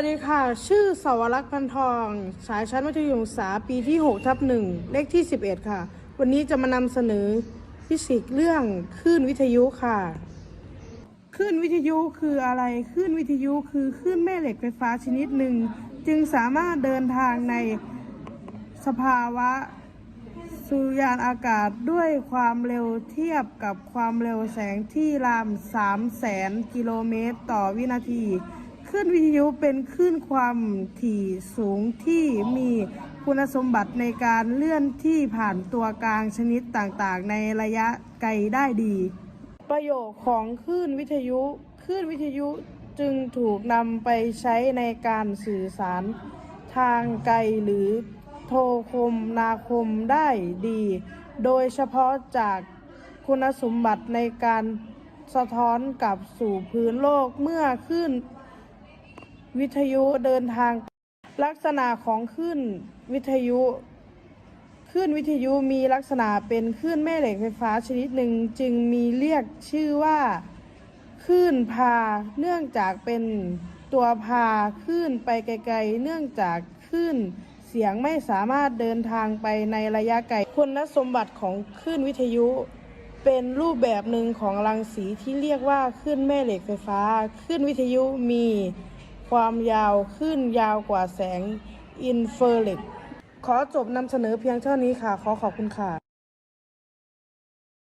สวัสดีค่ะ ชื่อสวรักษ์พันทอง สายชั้นมัธยมศึกษาปีที่ 6 ทับหนึ่งเลขที่ 11 ค่ะ วันนี้จะมานำเสนอฟิสิกส์เรื่องคลื่นวิทยุค่ะคลื่นวิทยุคืออะไรคลื่นวิทยุคือคลื่นแม่เหล็กไฟฟ้าชนิดหนึ่ง จึงสามารถเดินทางในสภาวะสุริยานอากาศด้วยความเร็วเทียบกับความเร็วแสงที่ราม3แสนกิโลเมตรต่อวินาที คลื่นวิทยุเป็นคลื่นความถี่สูงที่มีคุณสมบัติในการเลื่อนที่ผ่านตัวกลางชนิดต่างๆ ในระยะไกลได้ดี ประโยชน์ของคลื่นวิทยุคลื่นวิทยุจึงถูกนำไปใช้ในการสื่อสารทางไกลหรือโทรคมนาคมได้ดี โดยเฉพาะจากคุณสมบัติในการสะท้อนกลับสู่พื้นโลกเมื่อคลื่น วิทยุเดินทาง ลักษณะของคลื่นวิทยุคลื่นวิทยุมีลักษณะเป็นคลื่นแม่เหล็กไฟฟ้าชนิดหนึ่งจึงมีเรียกชื่อว่าคลื่นพา เนื่องจากเป็นตัวพาคลื่นไปไกลๆ เนื่องจากคลื่นเสียงไม่สามารถเดินทางไปในระยะไกลคุณสมบัติของคลื่นวิทยุ เป็นรูปแบบหนึ่งของรังสีที่เรียกว่าคลื่นแม่เหล็กไฟฟ้าคลื่นวิทยุมี ความยาวขึ้นยาวกว่าแสงอินเฟอร์เรขอจบนำเสนอเพียงเท่านี้ค่ะ ขอขอบคุณค่ะ